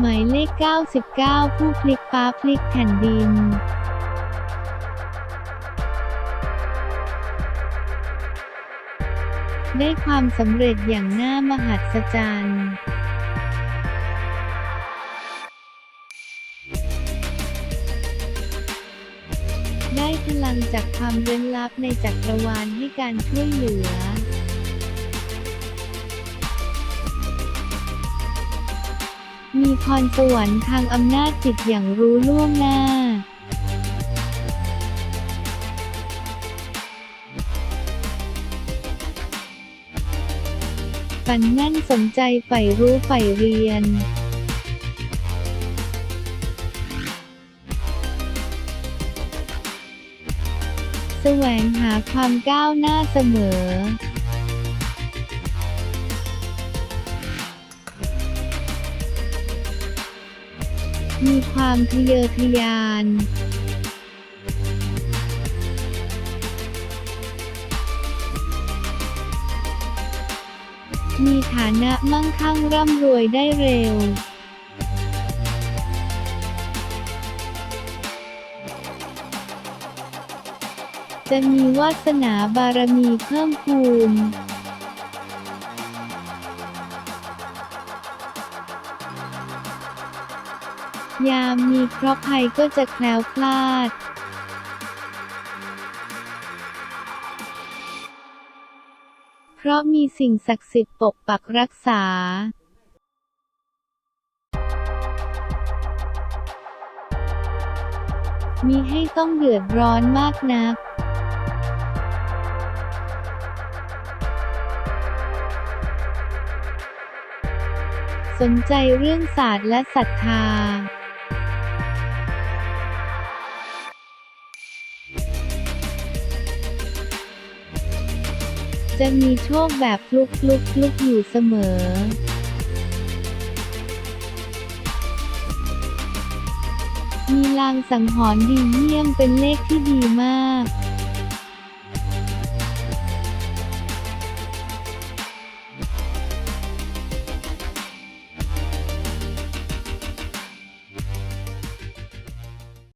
หมายเลข 99 ผู้พลิกฟ้าพลิกแผ่นดินได้ความสำเร็จอย่างน่ามหัศจรรย์ ได้พลังจากความเร้นลับในจักรวาลให้การช่วยเหลือ มีพรสวรรค์ทางอำนาจจิตอย่างรู้ล่วงหน้าฝันแน่นสนใจใฝ่รู้ใฝ่เรียน แสวงหาความก้าวหน้าเสมอ มีความทะเยอทะยานมีฐานะมั่งคั่งร่ำรวยได้เร็ว จะมีวาสนาบารมีเพิ่มพูน ยามมีเคราะห์ภัยก็จะแคล้วคลาดเพราะมีสิ่งศักดิ์สิทธิ์ปกปักรักษา มีให้ต้องเดือดร้อนมากนัก สนใจเรื่องศาสตร์และศรัทธา จะมีโชคแบบฟลุกฟลุกฟลุกอยู่เสมอมีลางสังหรณ์ดีเยี่ยมเป็นเลขที่ดีมาก